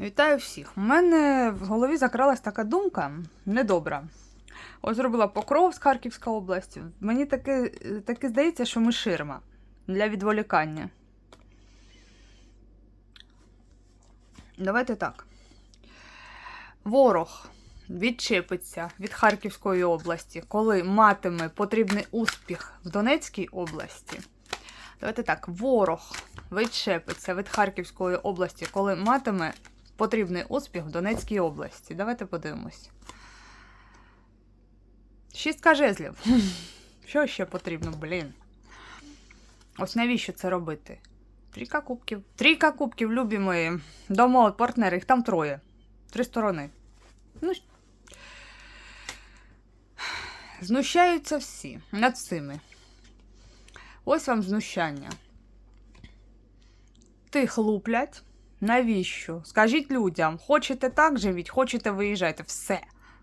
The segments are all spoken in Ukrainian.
Вітаю всіх. У мене в голові закралась така думка недобра. Ось зробила покров з Харківська область. Мені таки, таки здається, що ми ширма для відволікання. Давайте так. Ворог відчепиться від Харківської області, коли матиме потрібний успіх в Донецькій області. Давайте так, ворог відчепиться від Харківської області, коли матиме потрібний успіх в Донецькій області. Давайте подивимось. Шістка жезлів. Що ще потрібно, блін? Ось навіщо це робити? Трійка кубків. Трійка кубків, любі мої. Домовили партнери, їх там троє. Три сторони. Ну, знущаються всі над цими. Ось вам знущання. Тих луплять. Навіщо? Скажіть людям, хочете так живіть, хочете виїжджайте. Все.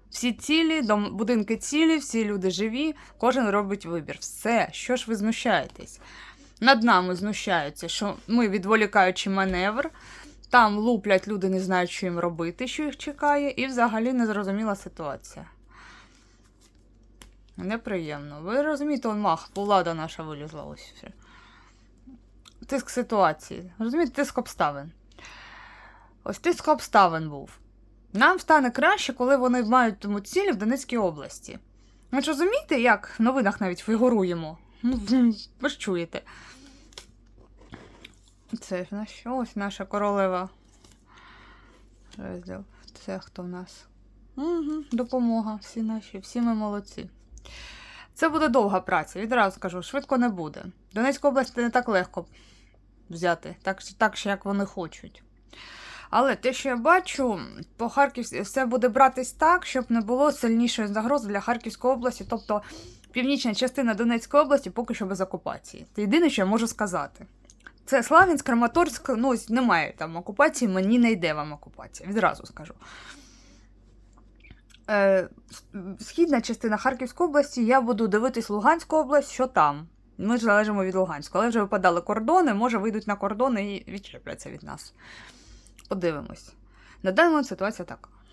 Всі цілі, дом, будинки цілі, всі люди живі, кожен робить вибір. Все. Що ж ви знущаєтесь? Над нами знущаються, що ми відволікаючи маневр, там луплять люди, не знають, що їм робити, що їх чекає, і взагалі незрозуміла ситуація. Неприємно. Ви розумієте, он мах, влада наша вилізла ось. Тиск ситуації. Розумієте, тиск обставин. Ось тиск обставин був. Нам стане краще, коли вони мають тому цілі в Донецькій області. Ви ж розумієте, як в новинах навіть фігуруємо? Ну, ви ж чуєте. Це ж на? Ось наша королева. Розділ. Це хто в нас? Угу, допомога. Всі наші, всі ми молодці. Це буде довга праця, відразу скажу, швидко не буде. Донецьку область не так легко взяти, так, так як вони хочуть. Але те, що я бачу, по Харківській все буде братись так, щоб не було сильнішої загрози для Харківської області, тобто північна частина Донецької області поки що без окупації. Це єдине, що я можу сказати. Це Славянськ, Краматорськ, ну немає там окупації, мені не йде вам окупація, відразу скажу. Е, східна частина Харківської області, я буду дивитись Луганську область, що там. Ми ж залежимо від Луганську. Але вже випадали кордони, може вийдуть на кордони і відчепляться від нас. Подивимось. На даний момент ситуація така.